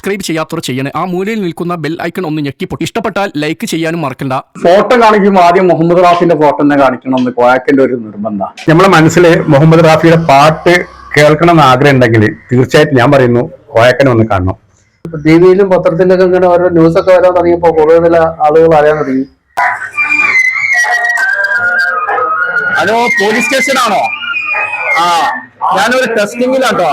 Subscribe ചെയ്യാത്തവർ ചെയ്യണേ. ആ മൂലയിൽ നിൽക്കുന്ന ബെൽ ഐക്കൺ ഒന്ന് ഞെക്കിപ്പൊട്ടി. ഇഷ്ടപ്പെട്ടാൽ ലൈക്ക് ചെയ്യാനും മറക്കണ്ട. ഫോട്ടോ കാണിക്കുമ്പോൾ ആദ്യം മുഹമ്മദ് റാഫിന്റെ ഫോട്ടോ തന്നെ കാണിക്കണം എന്ന് കോയാക്കിന്റെ ഒരു നിർബന്ധ. നമ്മളെ മനസ്സിൽ മുഹമ്മദ് റാഫിയുടെ പാട്ട് കേൾക്കണം എന്ന് ആഗ്രഹം ഉണ്ടെങ്കിൽ തീർച്ചയായിട്ടും ഞാൻ പറയുന്നു കോയക്കനെ ഒന്ന് കാണണം. ടി വിയിലും പത്രത്തിലൊക്കെ ഇങ്ങനെ ഓരോ ന്യൂസ് ഒക്കെ വരാൻ തുടങ്ങിയപ്പോ കൂടുതൽ ആളുകൾ അറിയാൻ തുടങ്ങി. ഹലോ പോലീസ് സ്റ്റേഷൻ ആണോ? ആ ഞാനൊരു ടെസ്റ്റിംഗിലാട്ടോ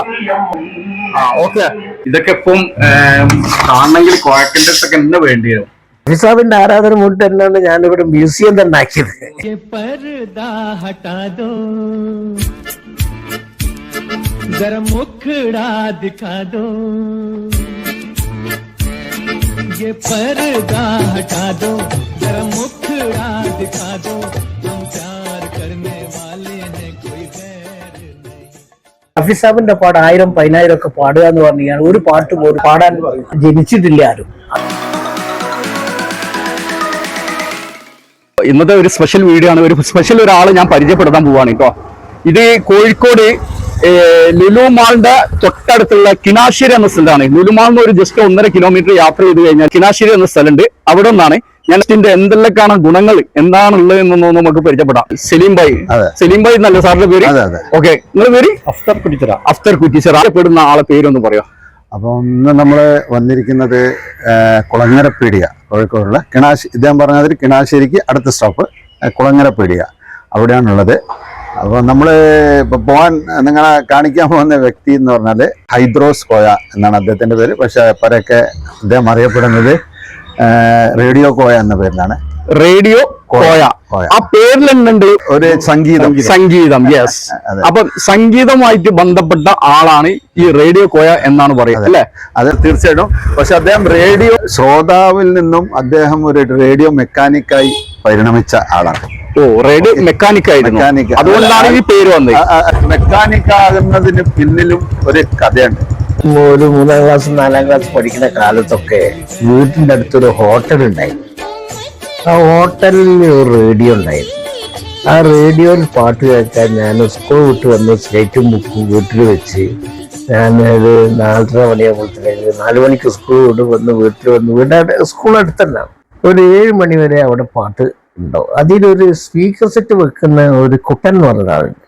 ആ ഓക്കെ ഇതൊക്കെ ഇപ്പം ഏം, കാണണമെങ്കിൽ കോയക്കിന്റെ അടുത്തൊക്കെ എന്ന് വേണ്ടി വരും നിസാബിന്റെ ആരാധന മുന്നിട്ട് തന്നെയാണ് ഞാനിവിടെ മ്യൂസിയം തന്നെ ആക്കിയത് ये पर्दा हटा दो जरा मुखड़ा दिखा दो ये पर्दा हटा दो जरा मुखड़ा दिखा दो ഹഫീസാബിന്റെ പാട്ട് ആയിരം പതിനായിരം ഒക്കെ പാടുക എന്ന് പറഞ്ഞു കഴിഞ്ഞാൽ ഒരു പാട്ട് പോലും പാടാൻ ജനിച്ചിട്ടില്ല ആരും. ഇന്നത്തെ ഒരു സ്പെഷ്യൽ വീഡിയോ ആണ്. ഒരു സ്പെഷ്യൽ ഒരാളെ ഞാൻ പരിചയപ്പെടുത്താൻ പോവാണ് കേട്ടോ. ഇത് കോഴിക്കോട് ലുലു മാളിന്റെ തൊട്ടടുത്തുള്ള കിനാശ്ശേരി എന്ന സ്ഥലമാണ് ലുലു മാളിൽ ഒരു ജസ്റ്റ് ഒന്നര കിലോമീറ്റർ യാത്ര ചെയ്ത് കഴിഞ്ഞാൽ കിനാശ്ശേരി എന്ന സ്ഥലമുണ്ട്. അവിടെ നിന്നാണ് ഞാൻ ഇതിന്റെ എന്തെല്ലാം ഗുണങ്ങൾ എന്താണുള്ളത് എന്നൊന്നും നമുക്ക് പരിചയപ്പെടാം. സലീം ഭായി. സലീം ഭായി എന്നല്ല സാറിന്റെ പേര്. ഓക്കെ. നിങ്ങളുടെ പേര്? അഫ്തർ കുറ്റിച്ചറ അഫ്തർ കുറ്റിച്ചറ അറിയപ്പെടുന്ന ആളെ പേരൊന്ന് പറയോ. അപ്പൊ ഇന്ന് നമ്മൾ വന്നിരിക്കുന്നത് കുളങ്ങരപ്പീടിക കോഴിക്കോടുള്ള കിണാശ് ഇദ്ദേഹം പറഞ്ഞതിൽ കിണാശ്ശേരിക്ക് അടുത്ത സ്റ്റോപ്പ് കുളങ്ങരപ്പീടിക. അവിടെയാണുള്ളത്. അപ്പോൾ നമ്മൾ ഇപ്പോൾ പോകാൻ നിങ്ങളെ കാണിക്കാൻ പോകുന്ന വ്യക്തി എന്ന് പറഞ്ഞാൽ ഹൈദ്രോസ് കോയ എന്നാണ് അദ്ദേഹത്തിന്റെ പേര്. പക്ഷേ പരക്കെ അദ്ദേഹം അറിയപ്പെടുന്നത് റേഡിയോ കോയ എന്ന പേരിലാണ്. റേഡിയോ കോയ. ആ പേരിൽ എന്നുണ്ട് ഒരു സംഗീതം. സംഗീതം. യെസ്. അപ്പൊ സംഗീതമായിട്ട് ബന്ധപ്പെട്ട ആളാണ് ഈ റേഡിയോ കോയ എന്നാണ് പറയുന്നത് അല്ലെ? അത് തീർച്ചയായിട്ടും. പക്ഷെ അദ്ദേഹം റേഡിയോ ശ്രോതാവിൽ നിന്നും അദ്ദേഹം ഒരു റേഡിയോ മെക്കാനിക്കായി പരിണമിച്ച ആളാണ്. ഓ റേഡിയോ മെക്കാനിക് ആയിരുന്നു മെക്കാനിക്. അതുകൊണ്ടാണ് ഈ പേര് വന്നത്. മെക്കാനിക് ആകുന്നതിന് പിന്നിലും ഒരു കഥയുണ്ട്. ഒരു മൂന്നാം ക്ലാസ് നാലാം ക്ലാസ് പഠിക്കുന്ന കാലത്തൊക്കെ വീട്ടിന്റെ അടുത്തൊരു ഹോട്ടൽ ഉണ്ടായിരുന്നു. ആ ഹോട്ടലിൽ ഒരു റേഡിയോ ഉണ്ടായിരുന്നു. ആ റേഡിയോയിൽ പാട്ട് കേൾക്കാൻ ഞാൻ സ്കൂൾ വിട്ട് വന്ന് സ്റ്റേറ്റും ബുക്കും വീട്ടിൽ വെച്ച് ഞാൻ ഒരു നാലര മണിയാകുമ്പോഴത്തേക്ക് നാല് മണിക്ക് സ്കൂൾ വിട്ട് വന്ന് വീട്ടിൽ വന്ന് വീട് സ്കൂൾ അടുത്തല്ല ഒരു ഏഴ് മണി വരെ അവിടെ പാട്ട് ഉണ്ടാവും അതിലൊരു സ്പീക്കർ സെറ്റ് വെക്കുന്ന ഒരു കുട്ടൻ എന്ന് പറഞ്ഞ ആളുണ്ട്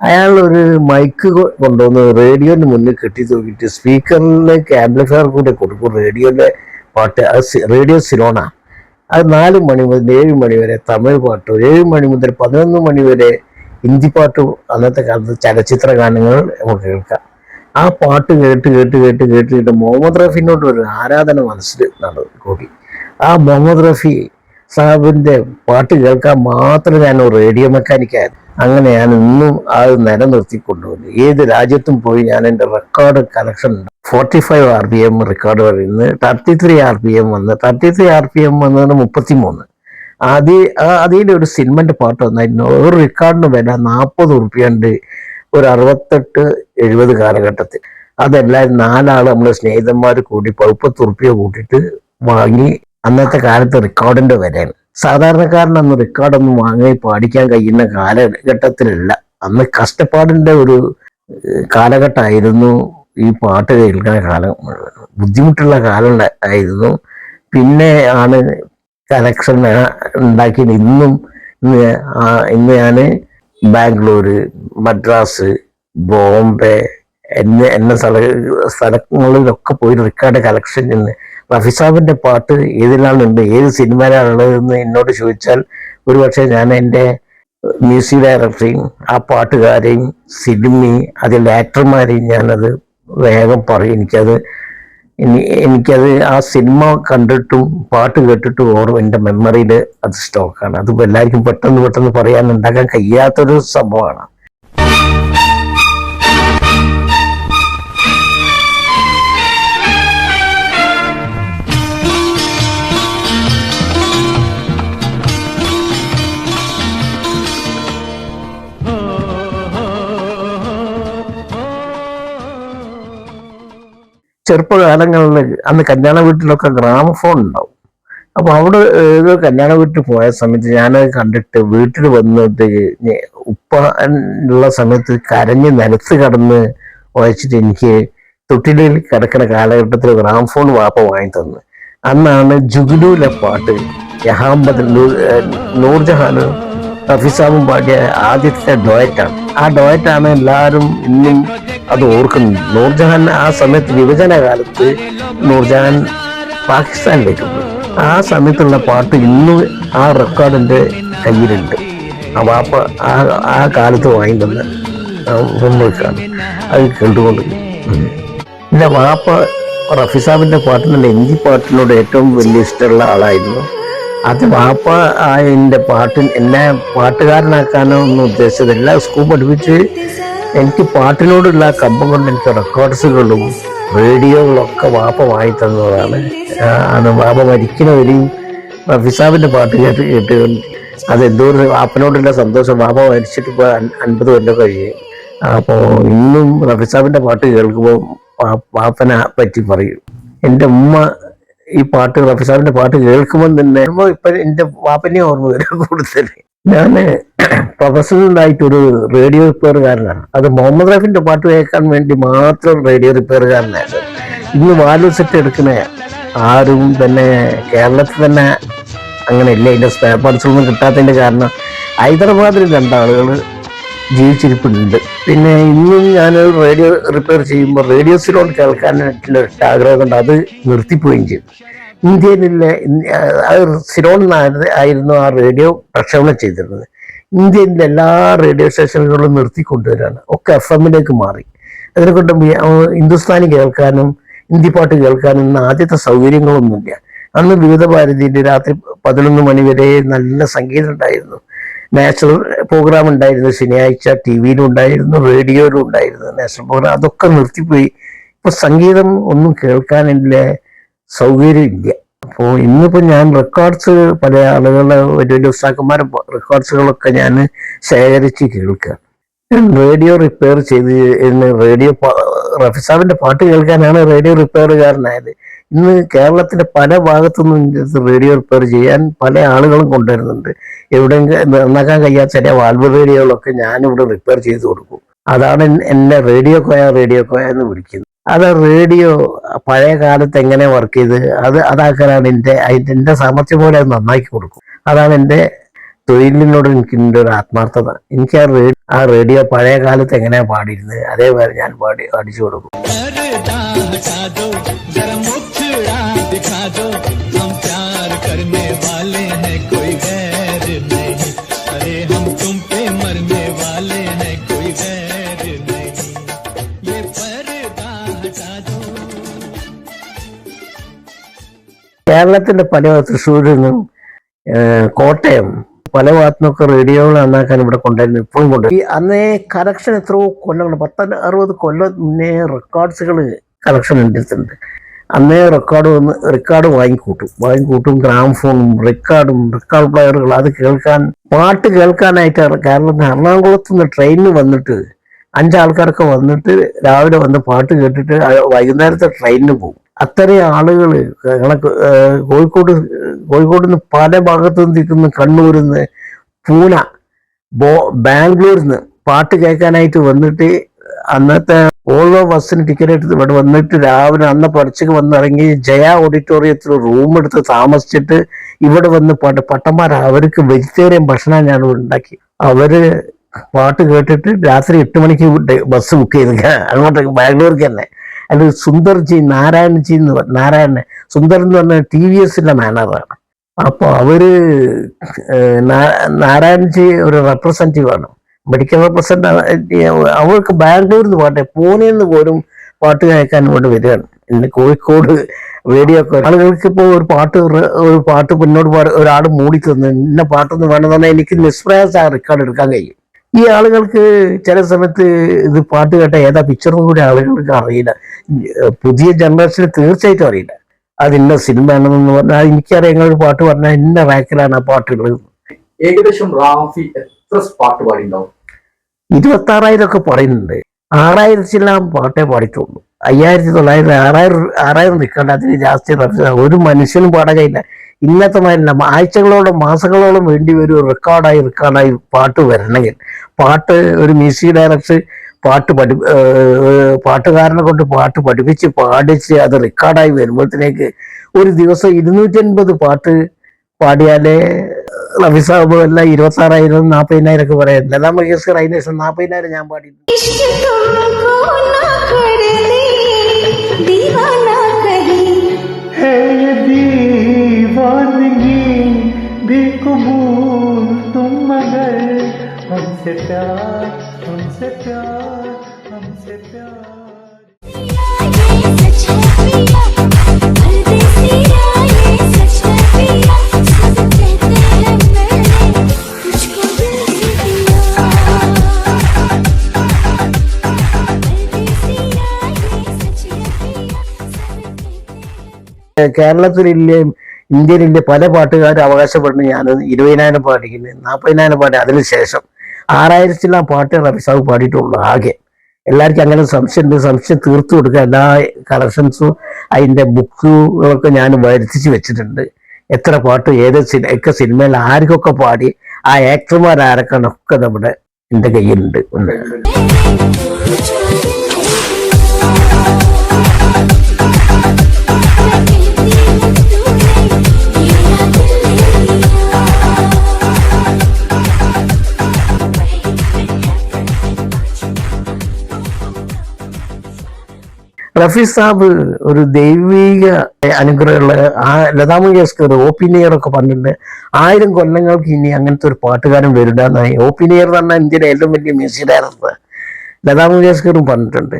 അയാൾ ഒരു മൈക്ക് കൊണ്ടുവന്ന് റേഡിയോന് മുന്നിൽ കെട്ടി തൂക്കിയിട്ട് സ്പീക്കറിലേക്ക് ആംപ്ലിഫയർ കൂടെ കൊടുക്കും റേഡിയോന്റെ പാട്ട്. റേഡിയോ സിലോണ. അത് നാല് മണി മുതൽ ഏഴ് മണി വരെ തമിഴ് പാട്ട് ഏഴ് മണി മുതൽ പതിനൊന്ന് മണി വരെ ഹിന്ദി പാട്ട് അന്നത്തെ കാലത്ത് ചലച്ചിത്ര ഗാനങ്ങൾ നമുക്ക് കേൾക്കാം. ആ പാട്ട് കേട്ട് കേട്ട് കേട്ട് കേട്ട് കേട്ട് മുഹമ്മദ് റഫീനോട് ഒരു ആരാധന മനസ്സിൽ നടന്നു കൂടി. ആ മുഹമ്മദ് റഫി സാഹിബിന്റെ പാട്ട് കേൾക്കാൻ മാത്രം ഞാൻ റേഡിയോ മെക്കാനിക്കായിരുന്നു. അങ്ങനെ ഞാൻ ഇന്നും അത് നിലനിർത്തി കൊണ്ടുപോകുന്നു ഏത് രാജ്യത്തും പോയി ഞാൻ എന്റെ record collection forty five R P M record വരുന്നത് thirty three R P M വന്ന് thirty three R P M വന്നത് മുപ്പത്തി മൂന്ന് അതി അതിന്റെ ഒരു സിനിമന്റെ പാട്ട് വന്നായിരുന്നു. ഒരു റെക്കോർഡിന് വില നാൽപ്പത് ഉറുപ്പ്യണ്ട് ഒരു അറുപത്തെട്ട് എഴുപത് കാലഘട്ടത്തിൽ. അതെല്ലാം നാലാൾ നമ്മളെ സ്നേഹിതന്മാർ കൂടി പഴുപ്പത്ത് ഉറുപ്പ്യ കൂട്ടിയിട്ട് വാങ്ങി അന്നത്തെ കാലത്ത് റെക്കോർഡിന്റെ വിലയാണ്. സാധാരണക്കാരനന്ന് റെക്കോർഡൊന്നും വാങ്ങി പാടിക്കാൻ കഴിയുന്ന കാലഘട്ടത്തിലല്ല. അന്ന് കഷ്ടപ്പാടിന്റെ ഒരു കാലഘട്ടമായിരുന്നു ഈ പാട്ട് കേൾക്കുന്ന കാലം. ബുദ്ധിമുട്ടുള്ള കാലം ആയിരുന്നു. പിന്നെ ആണ് കലക്ഷൻ ഉണ്ടാക്കി ഇന്നും ഇന്ന് ഞാൻ ബാംഗ്ലൂര് മദ്രാസ് ബോംബെ എന്ന എന്ന സ്ഥല സ്ഥലങ്ങളിലൊക്കെ പോയി റെക്കോർഡ് കളക്ഷൻ റഫിസാബിന്റെ പാട്ട് ഏതിലാണുണ്ട് ഏത് സിനിമയിലാണുള്ളതെന്ന് എന്നോട് ചോദിച്ചാൽ ഒരുപക്ഷെ ഞാൻ എന്റെ മ്യൂസിക് ഡയറക്ടറെയും ആ പാട്ടുകാരെയും സിനിമയും അതിലെ ആക്ടർമാരെയും ഞാനത് വേഗം പറയും. എനിക്കത് എനിക്കത് ആ സിനിമ കണ്ടിട്ടും പാട്ട് കേട്ടിട്ടും ഓർമ്മ എന്റെ മെമ്മറിയിൽ അത് സ്റ്റോക്കാണ് അത് എല്ലാവർക്കും പെട്ടെന്ന് പെട്ടെന്ന് പറയാൻ ഉണ്ടാക്കാൻ കഴിയാത്തൊരു സംഭവമാണ്. ചെറുപ്പകാലങ്ങളിൽ അന്ന് കല്യാണ വീട്ടിലൊക്കെ ഗ്രാമഫോൺ ഉണ്ടാവും. അപ്പൊ അവിടെ ഏതോ കല്യാണ വീട്ടിൽ പോയ സമയത്ത് ഞാനത് കണ്ടിട്ട് വീട്ടിൽ വന്നിട്ട് ഉപ്പ ഉള്ള സമയത്ത് കരഞ്ഞ് നിലത്ത് കടന്ന് വായിച്ചിട്ട് എനിക്ക് തൊട്ടിലിൽ കിടക്കുന്ന കാലഘട്ടത്തിൽ ഗ്രാംഫോൺ വാപ്പ വാങ്ങി തന്നു. അന്നാണ് ജുഗുലൂലെ പാട്ട് യഹാമ്പത് നൂർജഹാനും റഫിസാബും പാടിയ ആദ്യത്തെ ഡോയറ്റാണ് ആ ഡോയറ്റാണ് എല്ലാവരും ഇന്നും അത് ഓർക്കുന്നത്. നൂർജഹാൻ ആ സമയത്ത് വിഭജന കാലത്ത് നൂർജഹാൻ പാകിസ്ഥാനിലേക്ക് പോയി ആ സമയത്തുള്ള പാട്ട് ഇന്നും ആ റെക്കോർഡിന്റെ കയ്യിലുണ്ട്. ആ വാപ്പ ആ ആ കാലത്ത് വാങ്ങിക്കാണ് അത് കേട്ടുകൊണ്ട്. പിന്നെ വാപ്പ റഫീസാബിന്റെ പാട്ടിനല്ല എഞ്ചി പാട്ടിനോട് ഏറ്റവും വലിയ ഇഷ്ടമുള്ള ആളായിരുന്നു അത് വാപ്പ എന്റെ പാട്ടിൻ എന്നെ പാട്ടുകാരനാക്കാനോ ഒന്നും ഉദ്ദേശിച്ചതല്ല സ്കൂൾ പഠിപ്പിച്ച് എനിക്ക് പാട്ടിനോടുള്ള കമ്പം കൊണ്ട് എനിക്ക് റെക്കോർഡ്സുകളും റേഡിയോകളൊക്കെ വാപ്പ വാങ്ങി തന്നതാണ്. അത് വാപ്പ മരിക്കുന്നവരെയും റഫിസാബിന്റെ പാട്ട് കേട്ട് കേട്ട് അതെന്തോരം വാപ്പനോടുള്ള സന്തോഷം. വാപ്പ മരിച്ചിട്ട് ഇപ്പോൾ അൻപത് കൊല്ലം കഴിയും അപ്പോൾ ഇന്നും റഫിസാബിന്റെ പാട്ട് കേൾക്കുമ്പോൾ വാപ്പനെ പറ്റി പറയും. എന്റെ ഉമ്മ ഈ പാട്ട് അഫിസാബിന്റെ പാട്ട് കേൾക്കുമ്പോൾ തന്നെ ഇപ്പൊ എന്റെ വാപ്പനെ ഓർമ്മ വരും കൂടുതൽ. ഞാൻ പ്രൊഫഷണലായിട്ടൊരു റേഡിയോ റിപ്പയറുകാരനാണ്. അത് മുഹമ്മദ് റഫിന്റെ പാട്ട് കേൾക്കാൻ വേണ്ടി മാത്രം റേഡിയോ റിപ്പയറുകാരനായിരുന്നു ഇന്ന് വാലു സെറ്റ് എടുക്കുന്ന ആരും തന്നെ കേരളത്തിൽ തന്നെ അങ്ങനെ ഇല്ല ഇതിന്റെ സ്പെയർ പാർട്സ് ഒന്നും കിട്ടാത്തതിന്റെ കാരണം ഹൈദരാബാദിൽ രണ്ടാളുകൾ ജീവിച്ചിരിപ്പുണ്ട്. പിന്നെ ഇന്നും ഞാൻ റേഡിയോ റിപ്പയർ ചെയ്യുമ്പോൾ റേഡിയോ സിലോൺ കേൾക്കാനായിട്ടുള്ള ആഗ്രഹം കൊണ്ട് അത് നിർത്തിപ്പോവുകയും ചെയ്തു. ഇന്ത്യയിലെ സിലോൺ ആയിരുന്നു ആ റേഡിയോ പ്രക്ഷേപണം ചെയ്തിരുന്നത്. ഇന്ത്യയിലെ എല്ലാ റേഡിയോ സ്റ്റേഷനുകളും നിർത്തി നിർത്തിക്കൊണ്ടുവരാണ്. ഒക്കെ എഫ് എമ്മിലേക്ക് മാറി. അതിനെ കൊണ്ട് ഹിന്ദുസ്ഥാനി കേൾക്കാനും ഹിന്ദി പാട്ട് കേൾക്കാനും ഇന്ന് ആദ്യത്തെ സൗകര്യങ്ങളൊന്നുമില്ല. അന്ന് വിവിധ ഭാരതിയിൽ രാത്രി പതിനൊന്ന് മണി വരെ നല്ല സംഗീതം ഉണ്ടായിരുന്നു. നാച്ചുറൽ പ്രോഗ്രാം ഉണ്ടായിരുന്നു ശനിയാഴ്ച ടി വിയിലും ഉണ്ടായിരുന്നു റേഡിയോയിലും ഉണ്ടായിരുന്നു നാഷണൽ പ്രോഗ്രാം അതൊക്കെ നിർത്തിപ്പോയി. ഇപ്പൊ സംഗീതം ഒന്നും കേൾക്കാനില്ല സൗകര്യം ഇല്ല. അപ്പോൾ ഇന്നിപ്പോൾ ഞാൻ റെക്കോർഡ്സ് പല ആളുകളുടെ വലിയ വലിയ ഉസ്താക്കന്മാരെ റെക്കോർഡ്സുകളൊക്കെ ഞാൻ ശേഖരിച്ച് കേൾക്കുക റേഡിയോ റിപ്പയർ ചെയ്ത് റേഡിയോ റഫിസാബിന്റെ പാട്ട് കേൾക്കാനാണ് റേഡിയോ റിപ്പയറുകാരനായത് ഇന്ന് കേരളത്തിന്റെ പല ഭാഗത്തു നിന്നും റേഡിയോ റിപ്പയർ ചെയ്യാൻ പല ആളുകളും കൊണ്ടുവരുന്നുണ്ട്. എവിടെയെങ്കിലും നന്നാക്കാൻ കഴിയാത്ത ചില വാൽവ് റേഡിയോകളൊക്കെ ഞാനിവിടെ റിപ്പയർ ചെയ്ത് കൊടുക്കും. അതാണ് എന്നെ റേഡിയോ കോയ റേഡിയോ കോയ എന്ന് വിളിക്കുന്നത്. അത് റേഡിയോ പഴയ കാലത്ത് എങ്ങനെ വർക്ക് ചെയ്ത് അത് അതാക്കാനാണ് എന്റെ അതിന്റെ എന്റെ സാമർഥ്യം പോലെ അത് നന്നാക്കി കൊടുക്കും. അതാണ് എന്റെ തൊഴിലിനോട് എനിക്കിന്റെ ഒരു ആത്മാർത്ഥത. എനിക്ക് ആ റേഡിയോ ആ റേഡിയോ പഴയ കാലത്ത് എങ്ങനെയാണ് പാടിയിരുന്നത് അതേപോലെ ഞാൻ പാടി പാടിച്ചു കൊടുക്കും. दो जरा मुखड़ा दिखा दो हम प्यार करने वाले हैं कोई गैर नहीं अरे हम तुम पे मरने वाले हैं कोई गैर नहीं ये पर्दा हटा दो കേരളത്തിന്റെ പല തൃശ്ശൂരിൽ നിന്നും ഏഹ്, കോട്ടയം പല ഭാഗത്തുനിന്നൊക്കെ റേഡിയോകൾ നന്നാക്കാൻ ഇവിടെ കൊണ്ടുവരുന്നു ഇപ്പോഴും കൊണ്ടുവരും ഈ അന്നേ കലക്ഷൻ എത്രയോ കൊല്ലങ്ങൾ പത്ത് അറുപത് കൊല്ലം മുന്നേ റെക്കോർഡ്സുകൾ കലക്ഷൻ എടുത്തിട്ടുണ്ട് അന്നേ റെക്കോർഡ് വന്ന് റെക്കോർഡ് വാങ്ങിക്കൂട്ടും. വാങ്ങിക്കൂട്ടും ഗ്രാംഫോണും റെക്കോർഡും റെക്കോർഡ് പ്ലെയറുകൾ അത് കേൾക്കാൻ പാട്ട് കേൾക്കാനായിട്ട് കേരളത്തിന് എറണാകുളത്ത് നിന്ന് ട്രെയിനിന് വന്നിട്ട് അഞ്ചാൾക്കാരൊക്കെ വന്നിട്ട് രാവിലെ വന്ന് പാട്ട് കേട്ടിട്ട് വൈകുന്നേരത്തെ ട്രെയിനിന് പോകും. അത്രയും ആളുകൾ കോഴിക്കോട് കോഴിക്കോട് നിന്ന് പല ഭാഗത്തു നിന്ന് നിൽക്കുന്ന കണ്ണൂരിൽ നിന്ന് പൂന ബോ ബാംഗ്ലൂരിൽ നിന്ന് പാട്ട് കേൾക്കാനായിട്ട് വന്നിട്ട് അന്നത്തെ ഓരോ ബസ്സിന് ടിക്കറ്റ് എടുത്ത് ഇവിടെ വന്നിട്ട് രാവിലെ അന്ന് പഠിച്ചൊക്കെ വന്നിറങ്ങി ജയ ഓഡിറ്റോറിയത്തിൽ റൂം എടുത്ത് താമസിച്ചിട്ട് ഇവിടെ വന്ന് പാട്ട് പട്ടന്മാർ അവർക്ക് വെജിറ്റേറിയൻ ഭക്ഷണം ഞാൻ ഉണ്ടാക്കി. അവർ പാട്ട് കേട്ടിട്ട് രാത്രി എട്ട് മണിക്ക് ബസ് ബുക്ക് ചെയ്ത്. അങ്ങോട്ടേക്ക് ബാംഗ്ലൂർക്ക് തന്നെ. അത് സുന്ദർജി നാരായണജി എന്ന് പറഞ്ഞു നാരായണൻ. സുന്ദർ എന്ന് പറഞ്ഞാൽ ടി വി എസിന്റെ മാനറാണ് അപ്പൊ അവർ ഏഹ് ജി ഒരു റെപ്രസെന്റേറ്റീവ് ആണ്. മെഡിക്കൽ റെപ്രസെന്റ് അവർക്ക് ബാംഗ്ലൂരിൽ നിന്ന് പാട്ടെ പൂനെയിൽ നിന്ന് പോലും പാട്ട് കേൾക്കാൻ ഇവിടെ വരികയാണ്. ഇന്ന് കോഴിക്കോട് റേഡിയോ ഒക്കെ ആളുകൾക്ക് ഇപ്പോൾ ഒരു പാട്ട് ഒരു പാട്ട് മുന്നോട്ട് പാടി ഒരാൾ മൂടി തന്നു ഇന്ന പാട്ടൊന്നും വേണമെന്ന് പറഞ്ഞാൽ എനിക്ക് നിസ്പ്രയാസ റെക്കോർഡ് എടുക്കാൻ കഴിയും. ഈ ആളുകൾക്ക് ചില സമയത്ത് ഇത് പാട്ട് കേട്ട ഏതാ പിക്ചറും കൂടി ആളുകൾക്ക് അറിയില്ല. പുതിയ ജനറേഷന് തീർച്ചയായിട്ടും അറിയില്ല. അത് ഇന്ന സിനിമയാണെന്ന് പറഞ്ഞാൽ എനിക്കറിയാം ഒരു പാട്ട് പറഞ്ഞാൽ ഇന്ന റാക്കിലാണ് ആ പാട്ടുകൾ ഏകദേശം റാഫി എത്ര പാട്ട് പാടിയിട്ടുണ്ടാവും. ഇരുപത്തി ആറായിരം ഒക്കെ പറയുന്നുണ്ട്. ആറായിരത്തിലാം പാട്ടേ പാടിയിട്ടുള്ളൂ. അയ്യായിരത്തി തൊള്ളായിരത്തി ആറായിരം ആറായിരം നിൽക്കേണ്ട. അതിന് ജാസ്തി ഒരു മനുഷ്യനും പാടകയില്ല. ഇന്നത്തെ മാതിരി ആഴ്ചകളോളം മാസങ്ങളോളം വേണ്ടി ഒരു റെക്കോർഡായി റെക്കോർഡായി പാട്ട് വരണമെങ്കിൽ. പാട്ട് ഒരു മ്യൂസിക് ഡയറക്ടർ പാട്ട് പഠി പാട്ടുകാരനെ കൊണ്ട് പാട്ട് പഠിപ്പിച്ച് പാടിച്ച് അത് റെക്കോർഡായി വരുമ്പോഴത്തേക്ക് ഒരു ദിവസം ഇരുന്നൂറ്റൻപത് പാട്ട് പാടിയാലേ റബി സാബ് എല്ലാം ഇരുപത്തി ആറായിരം നാൽപ്പതിനായിരം ഒക്കെ പറയാം ലതാ മങ്കേഷ്കർ അതിന് ശേഷം നാൽപ്പതിനായിരം ഞാൻ പാടി इश्क तुमको ना कर दे दीवाना कहीं है ये दीवानगी बेकबूल तुम मगर हमसे प्यार हमसे प्यार കേരളത്തിലില്ലേ ഇന്ത്യയിലില്ലേ പല പാട്ടുകാരും അവകാശപ്പെടുന്നു ഞാൻ ഇരുപതിനായിരം പാടിക്കുന്നത് നാൽപ്പതിനായിരം പാടി അതിനുശേഷം ആറായിരത്തിലാം പാട്ട് റബി സാബ് പാടിയിട്ടുള്ളൂ ആകെ. എല്ലാവർക്കും അങ്ങനെ സംശയമുണ്ട്. സംശയം തീർത്തു കൊടുക്കുക എല്ലാ കളക്ഷൻസും അതിന്റെ ബുക്കുകളൊക്കെ ഞാൻ വരുത്തിച്ച് വെച്ചിട്ടുണ്ട്. എത്ര പാട്ട് ഏത് ഒക്കെ സിനിമയിൽ ആർക്കൊക്കെ പാടി ആ ആക്ടർമാർ ആരൊക്കെയാണ് ഒക്കെ നമ്മുടെ എന്റെ കയ്യിലുണ്ട്. ഉണ്ട് റഫി സാബ് ഒരു ദൈവിക അനുഗ്രഹമുള്ള ആ ലതാ മങ്കേഷ്കർ ഓപ്പിനിയർ ഒക്കെ പറഞ്ഞിട്ടുണ്ട് ആയിരം കൊല്ലങ്ങൾക്ക് ഇനി അങ്ങനത്തെ ഒരു പാട്ടുകാരൻ വരില്ലെന്നായി ഓപ്പിനിയർ എന്ന് പറഞ്ഞാൽ ഇന്ത്യയിലെ ഏറ്റവും വലിയ മ്യൂസിക് ഡയറക്ടർ ലതാ മങ്കേഷ്കറും പറഞ്ഞിട്ടുണ്ട്.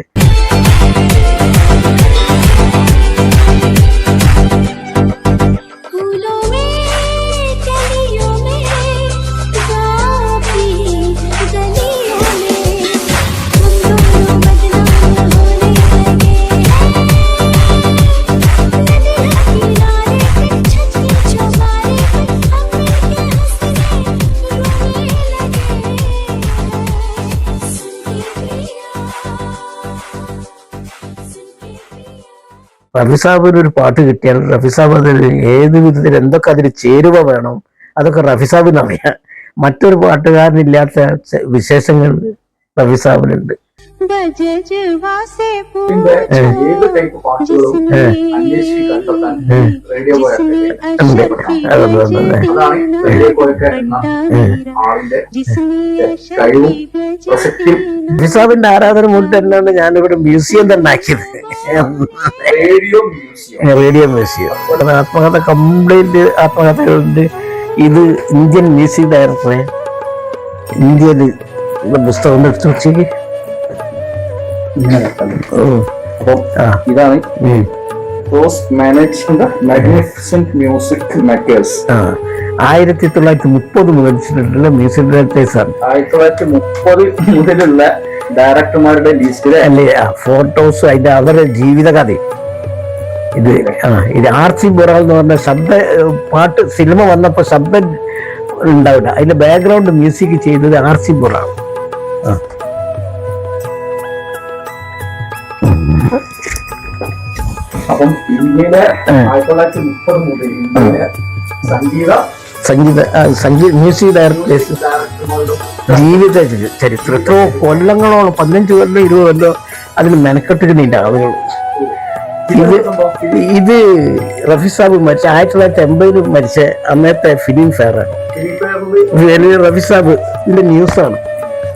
റഫി സാബിന് ഒരു പാട്ട് കിട്ടിയാൽ റഫി സാബ് അതിൽ ഏത് വിധത്തിൽ എന്തൊക്കെ അതിൽ ചേരുവ വേണം അതൊക്കെ റഫി സാബിന് അറിയാം. മറ്റൊരു പാട്ടുകാരനില്ലാത്ത വിശേഷങ്ങൾ റഫി സാബിനുണ്ട്. ജിസാബിന്റെ ആരാധന മുട്ട് എന്നാണ് ഞാനിവിടെ മ്യൂസിയം തന്നെ ആക്കിയത്. Radio museum. ആത്മകഥ കംപ്ലീറ്റ് ആത്മകഥകളുണ്ട്. ഇത് ഇന്ത്യൻ മ്യൂസിക് ഡയറക്ടറെ ഇന്ത്യയിൽ പുസ്തകം എടുത്തു വെച്ചിട്ട് ഇങ്ങനെ. അപ്പം ഇതാണ്. റോസ് മാഗ്നിഫിസന്റ് മ്യൂസിക് മേക്കേഴ്സ് ആയിരത്തി തൊള്ളായിരത്തി മുപ്പത് മുതൽ മ്യൂസിക് ആയിരത്തി തൊള്ളായിരത്തി മുപ്പത് മുതലുള്ള ഡയറക്ടർമാരുടെ ലിസ്റ്റിൽ അല്ലേ? ഫോട്ടോസ് അതിന്റെ അവരുടെ ജീവിതകഥ. ഇത് ആ ഇത് ആർ സി ബൊറാൾ എന്ന് പറഞ്ഞ ശബ്ദ പാട്ട് സിനിമ വന്നപ്പോ ശബ്ദം ഉണ്ടാവില്ല. അതിന്റെ ബാക്ക്ഗ്രൗണ്ട് മ്യൂസിക് ചെയ്തത് ആർ സി ബൊറാൾ. ആ. അപ്പം ഇന്ത്യയിലെ ആയിരത്തി തൊള്ളായിരത്തി മുപ്പത് മുതൽ ഇന്ത്യയിലെ സംഗീത സംഗീത സംഗീത മ്യൂസിക് ഡയറക്ടേഴ്സ് ജീവിത ചരി- ചരിത്രം. എത്രയോ കൊല്ലങ്ങളോളം പതിനഞ്ച് കൊല്ലം ഇരുപത് കൊല്ലം അതിന് മെനക്കെട്ടിരുന്നില്ല ആളുകൾ ഇത് ഇത് റഫി സാബ് മരിച്ച ആയിരത്തി തൊള്ളായിരത്തി എൺപതിൽ മരിച്ച അന്നത്തെ ഫിലിം ഫെയർ ആണ്. റഫി സാബ് ഇതിന്റെ ന്യൂസാണ്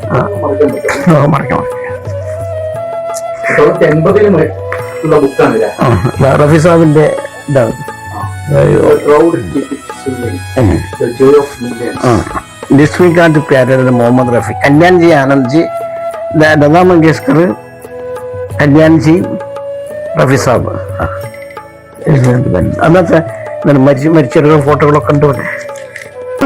ആ. മറക്കാൻ പറ്റും ആ, മറക്കാം എൺപതിൽ റഫി സാബിന്റെ ഇതാണ്. ലക്ഷ്മികാന്ത് പ്യാരയുടെ മുഹമ്മദ് റഫി. കല്യാൺജി ആനന്ദ്ജി ലതാ മങ്കേഷ്കർ കല്യാൺജി റഫി സാബ്. അന്നത്തെ മരിച്ചു മരിച്ചവരുടെ ഫോട്ടോകളൊക്കെ ഉണ്ട്.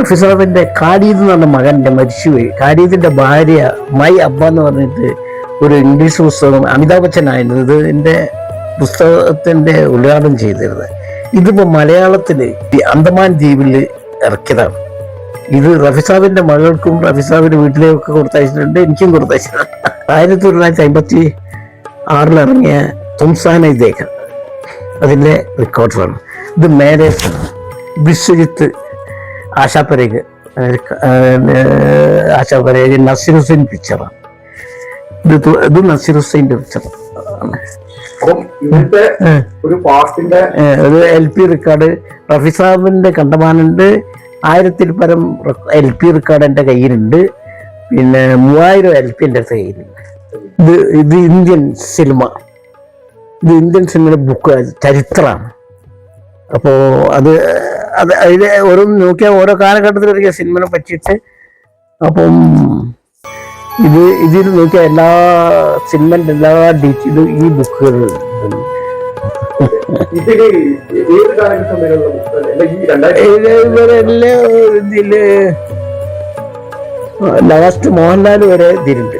റഫി സാബിന്റെ കാരീദ് എന്ന് പറഞ്ഞ മകന്റെ മരിച്ചുപോയി. കാരീദിന്റെ ഭാര്യ മൈ അബ്ബ എന്ന് പറഞ്ഞിട്ട് ഒരു ഇംഗ്ലീഷ് പുസ്തകം അമിതാഭ് ബച്ചൻ ആയിരുന്നു. ഇത് എന്റെ പുസ്തകത്തിന്റെ ഉദ്ഘാടനം ചെയ്തിരുന്നത്. ഇതിപ്പോൾ മലയാളത്തിൽ അന്തമാൻ ദ്വീപിൽ ഇറക്കിയതാണ്. ഇത് റഫിസാബിന്റെ മകൾക്കും റഫിസാബിന്റെ വീട്ടിലേക്കൊക്കെ കൊടുത്തയച്ചിട്ടുണ്ട് എനിക്കും കൊടുത്തയച്ചിട്ടുണ്ട്. ആയിരത്തി തൊള്ളായിരത്തി അമ്പത്തി ആറിലിറങ്ങിയ തുംസാന ഇതേക്ക അതിന്റെ റെക്കോർഡറാണ് ഇത് ആണ് വിശ്വജിത്ത് ആശാ പരേഖ് ആശാ പരേഖ് നസീർ ഹുസൈൻ പിക്ചറാണ് ഇത് ഇത് നസീർ ഹുസൈന്റെ പിക്ചർ അപ്പം ഒരു എൽ പി റെക്കോർഡ് റഫി സാഹിബിന്റെ കണ്ടമാനുണ്ട്. ആയിരത്തിൽ പരം എൽ പി റെക്കോർഡ് എന്റെ കയ്യിലുണ്ട്. പിന്നെ മൂവായിരം എൽ പി എന്റെ കയ്യിലുണ്ട്. ഇത് ഇത് ഇന്ത്യൻ സിനിമ. ഇത് ഇന്ത്യൻ സിനിമയുടെ ബുക്ക് ചരിത്രമാണ് അപ്പോൾ അത് അത് അതിൽ ഓരോ നോക്കിയാൽ ഓരോ കാലഘട്ടത്തിലൊരു സിനിമയെ സിനിമനെ പറ്റിയിട്ട്. അപ്പം ഇത് ഇതിൽ നോക്കിയാൽ എല്ലാ സിനിമന്റെ എല്ലാ ഡീറ്റെയിലും ഈ ബുക്കുകളിൽ ഇതിൽ ലാസ്റ്റ് മോഹൻലാൽ വരെ ഇതിലുണ്ട്?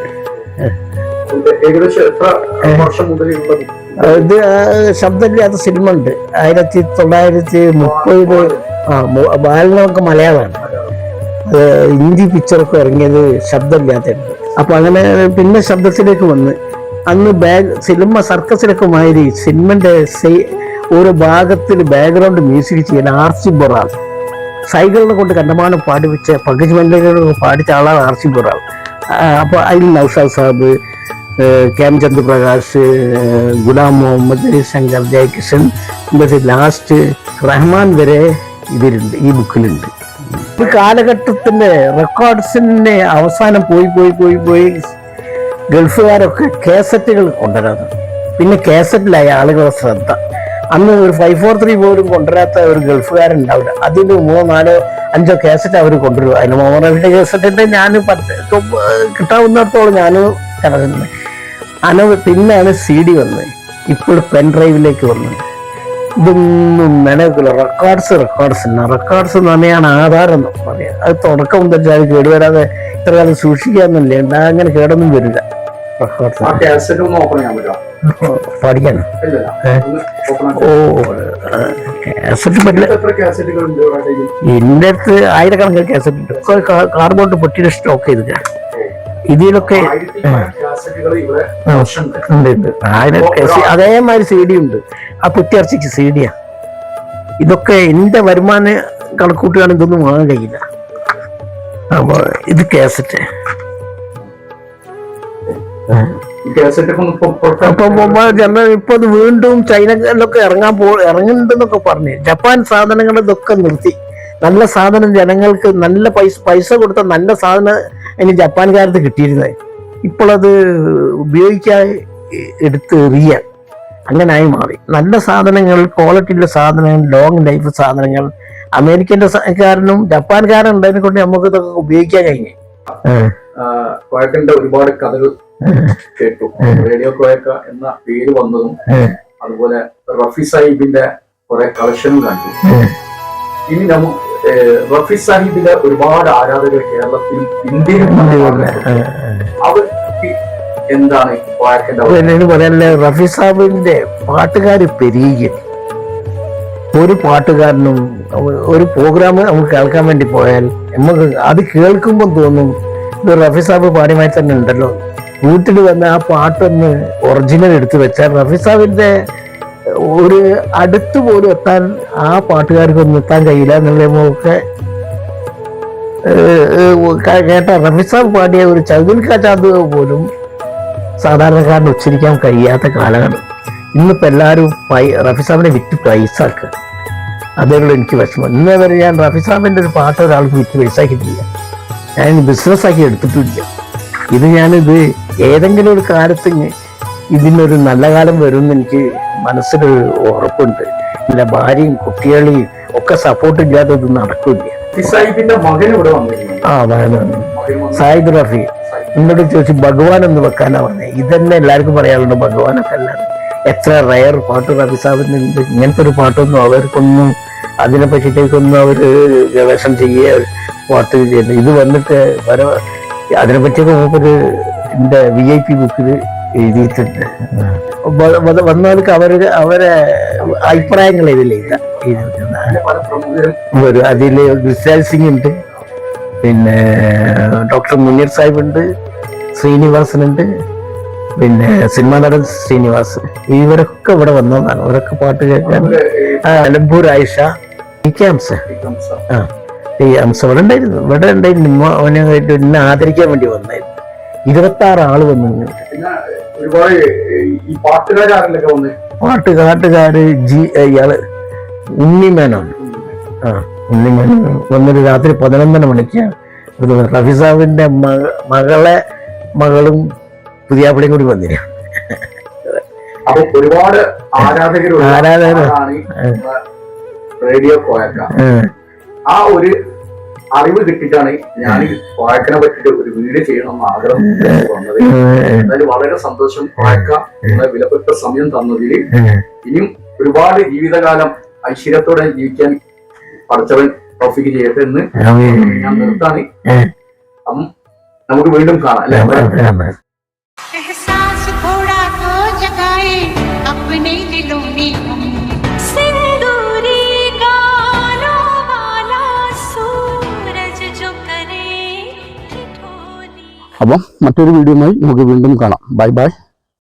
ഇത്? ശബ്ദമില്ലാത്ത സിനിമ ഉണ്ട്. ആയിരത്തി തൊള്ളായിരത്തി മുപ്പത് ആ ബാലനൊക്കെ മലയാളമാണ്. ഹിന്ദി പിക്ചറൊക്കെ ഇറങ്ങിയത് ശബ്ദമില്ലാത്തുണ്ട് അപ്പൊ അങ്ങനെ പിന്നെ ശബ്ദത്തിലേക്ക് വന്ന്. അന്ന് ബാഗ് സിനിമ സർക്കസിലൊക്കെ മാതിരി സിനിമന്റെ ഒരു ഭാഗത്തിൽ ബാക്ക്ഗ്രൗണ്ട് മ്യൂസിക് ചെയ്യുന്ന ആർസി ബൊറാൾ. സൈക്കിളിനെ കൊണ്ട് കണ്ടമാനം പാടിപ്പിച്ച പങ്കജ് മല്ലികളെ പാടിച്ച ആളാണ് ആർസി ബൊറാൾ. അപ്പോൾ അതിൽ നൗഷാദ് സാബ് കെ എം ചന്ദ് പ്രകാശ് ഗുലാം മുഹമ്മദ് ശങ്കർ ജയകിഷൻ ഇന്നത്തെ ലാസ്റ്റ് റഹ്മാൻ വരെ ഇതിലുണ്ട് ഈ ബുക്കിലുണ്ട് ഈ കാലഘട്ടത്തിന്റെ റെക്കോർഡ്സിന്റെ അവസാനം പോയി പോയി പോയി പോയി ഗൾഫുകാരൊക്കെ കേസറ്റുകൾ കൊണ്ടുവരാറ് പിന്നെ കേസറ്റിലായി ആളുകളുടെ ശ്രദ്ധ. അന്ന് ഒരു ഫൈവ് ഫോർ ത്രീ പോലും കൊണ്ടുവരാത്ത ഒരു ഗൾഫുകാരുണ്ടാവില്ല. അതിന് മൂന്നോ നാലോ അഞ്ചോ കാസറ്റ് അവർ കൊണ്ടുവരും. അതിന് മോഹൻലാലിന്റെ കേസറ്റിന്റെ ഞാൻ പത്ത് കിട്ടാവുന്നിടത്തോളം ഞാൻ കിടക്കുന്നത് അന പിന്നെയാണ് സി ഡി വന്നത് ഇപ്പോൾ പെൻ ഡ്രൈവിലേക്ക് വന്നത് ഇതൊന്നും നിലനിൽക്കില്ല റെക്കോർഡ്സ് റെക്കോർഡ്സ് എന്ന റെക്കോർഡ്സ് പറഞ്ഞാണ് ആധാരം എന്ന് പറയാം. അത് തുടക്കം മുതൽ അത് കേടുവരാതെ ഇത്ര കാലം സൂക്ഷിക്കാന്നല്ല ഉണ്ടാ അങ്ങനെ കേടൊന്നും വരില്ല. റെക്കോർഡ്സ് പഠിക്കാനോ ഓ കാസറ്റ് പറ്റില്ല? എന്റെ അടുത്ത് ആയിരക്കണക്കിന് കാസറ്റ് ഉണ്ട്. ഒക്കെ കാർബോട്ട് പൊട്ടിയുടെ സ്റ്റോക്ക് ചെയ്ത് ഇതിലൊക്കെ അതേമാതിരി സി ഡി ഉണ്ട്. ആ കുറ്റിയർച്ചയ്ക്ക് സീഡിയാ. ഇതൊക്കെ എന്റെ വരുമാന കണക്കൂട്ടുകയാണ് ഇതൊന്നും വാങ്ങാൻ കഴിയില്ല അപ്പൊ ഇത് കേസറ്റ്. ജനറൽ ഇപ്പൊ അത് വീണ്ടും ചൈനയിലൊക്കെ ഇറങ്ങാൻ പോ ഇറങ്ങുന്നുണ്ടെന്നൊക്കെ പറഞ്ഞു. ജപ്പാൻ സാധനങ്ങൾ ഇതൊക്കെ നിർത്തി. നല്ല സാധനം ജനങ്ങൾക്ക് നല്ല പൈസ പൈസ കൊടുത്ത നല്ല സാധനം അതിന് ജപ്പാൻകാരത്ത് കിട്ടിയിരുന്നത് അത് ഉപയോഗിക്കാൻ എടുത്ത് എറിയ. അങ്ങനായി മാറി. നല്ല സാധനങ്ങൾ ക്വാളിറ്റിയുള്ള സാധനങ്ങൾ ലോങ് ലൈഫ് സാധനങ്ങൾ അമേരിക്കന്റെ കാരനും ജപ്പാൻകാരൻ ഉണ്ടായതിനെ കൊണ്ട് നമുക്ക് ഇതൊക്കെ ഉപയോഗിക്കാൻ കഴിഞ്ഞു. കോയക്കന്റെ ഒരുപാട് കഥകൾ കേട്ടു. റേഡിയോ കോയക്ക എന്ന പേര് വന്നതും അതുപോലെ റഫി സാഹിബിന്റെ കുറെ കളക്ഷനും കണ്ടു. ഇനി നമുക്ക് റഫി സാഹിബിന്റെ ഒരുപാട് ആരാധകർ കേരളത്തിലും ഇന്ത്യയിലും കാണുന്നുണ്ട്. എന്താണ്? എന്നോട് പറയാനല്ലേ റഫി സാബിന്റെ പാട്ടുകാര് പെരുകി ഒരു പാട്ടുകാരനും ഒരു പ്രോഗ്രാം നമുക്ക് കേൾക്കാൻ വേണ്ടി പോയാൽ നമുക്ക് അത് കേൾക്കുമ്പോൾ തോന്നും ഇത് റഫി സാബ് പാടിയമായി തന്നെ ഉണ്ടല്ലോ. വീട്ടിൽ വന്ന് ആ പാട്ടൊന്ന് ഒറിജിനൽ എടുത്തു വെച്ചാൽ റഫി സാബിന്റെ ഒരു അടുത്ത് പോലും എത്താൻ ആ പാട്ടുകാർക്കൊന്നും എത്താൻ കഴിയില്ല എന്നുള്ളതൊക്കെ കേട്ട. റഫി സാബ് പാടിയ ഒരു ചൗദിൽ കാച്ചാത് പോലും സാധാരണക്കാരന് ഉച്ചരിക്കാൻ കഴിയാത്ത കാലമാണ് ഇന്നിപ്പോൾ എല്ലാവരും പൈ റഫി സാബിനെ വിറ്റ് പൈസ ആക്കുക. അതേയുള്ളൂ എനിക്ക് വിഷമം. ഇന്നേ വരെ ഞാൻ റഫി സാബിന്റെ ഒരു പാട്ട് ഒരാൾക്ക് വിറ്റ് പൈസ ആക്കിയിട്ടില്ല. ഞാൻ ബിസിനസ് ആക്കി എടുത്തിട്ടില്ല ഇത് ഞാനിത് ഏതെങ്കിലും ഒരു കാലത്ത് ഇതിനൊരു നല്ല കാലം വരുമെന്ന് എനിക്ക് മനസ്സിലൊരു ഉറപ്പുണ്ട്. എന്റെ ഭാര്യയും കുട്ടികളെയും ഒക്കെ സപ്പോർട്ട് ഇല്ലാതെ ഇത് നടക്കില്ല. റഫി സാഹിബിന്റെ മകൻ ഇവിടെ വന്നു ആ മകൻ സായിദ് റഫി. എന്നോട് ചോദിച്ചു ഭഗവാൻ എന്ന് വെക്കാനാ പറഞ്ഞത് ഇതന്നെ എല്ലാവർക്കും പറയാറുണ്ട് ഭഗവാനൊക്കെ അല്ലാതെ എത്ര റയർ പാട്ട് റവിസാബിന് ഇങ്ങനത്തെ ഒരു പാട്ടൊന്നും അവർക്കൊന്നും അതിനെ പറ്റിയിട്ടേക്കൊന്നും അവർ ഗവേഷണം ചെയ്യുക പാട്ട് ചെയ്യുന്നു ഇത് വന്നിട്ട് വര അതിനെ പറ്റിയൊക്കെ നമുക്കൊരു എന്റെ വി ഐ പി ബുക്കിൽ എഴുതിയിട്ടുണ്ട്. വന്നവർക്ക് അവർ അവരെ അഭിപ്രായങ്ങൾ പല പ്രമുഖരും വരും അതിൽ ഗുൽസാൽ സിംഗ് ഉണ്ട് പിന്നെ ഡോക്ടർ മുനീർ സാഹിബ് ഉണ്ട് ശ്രീനിവാസൻ ഉണ്ട് പിന്നെ സിനിമാ നടൻ ശ്രീനിവാസ് ഇവരൊക്കെ ഇവിടെ വന്നതാണ്. ഇവരൊക്കെ പാട്ട് കേൾക്കാൻ. അലമ്പൂർ നിലമ്പൂർ ആയിഷ. ഇ കെ ഹംസ ആ ഈ ഹംസ ഇവിടെ ഉണ്ടായിരുന്നു. ഇവിടെ ഉണ്ടായിരുന്നു. നിമ്മ അവനെ എന്നെ ആദരിക്കാൻ വേണ്ടി വന്നായിരുന്നു. ഇരുപത്തി ആറ് ആൾ വന്നു പാട്ടുകാട്ടുകാര് ജി ഇയാൾ ഉണ്ണിമേനാണ് ആ ഉണ്ണിമേനൻ. വന്നൊരു രാത്രി പതിനൊന്നര മണിക്ക്. റഫിസാബിന്റെ മക മകളെ മകളും പുതിയാപ്പിളിയും കൂടി വന്നില്ല ഒരുപാട് ആരാധകരുടെ ആരാധകര്. റേഡിയോ കോയക്ക. ആ. ഒരു അറിവ് കിട്ടിയിട്ടാണ് ഞാൻ കോയക്കനെ പറ്റിയിട്ട് ഒരു വീഡിയോ ചെയ്യണമെന്ന് ആഗ്രഹം വന്നത്. എന്തായാലും വളരെ സന്തോഷം കോയക്ക നിങ്ങളെ വിലപ്പെട്ട സമയം തന്നതിൽ. ഇനിയും ഒരുപാട് ജീവിതകാലം ഐശ്വര്യത്തോടെ ജീവിക്കാൻ പഠിച്ചവൻ ടോഫിക്ക് ചെയ്യട്ടെ എന്ന് ഞാൻ നിർത്താണ്. നമുക്ക് വീണ്ടും കാണാം അല്ലെ एहसास थोड़ा तो जगाए अपने दिलों में हम सिंदूरी गालों वाला सूरज जो करे ठिठोली അപ്പം മറ്റൊരു വീഡിയോയുമായി നമുക്ക് വീണ്ടും കാണാം ബൈ ബൈ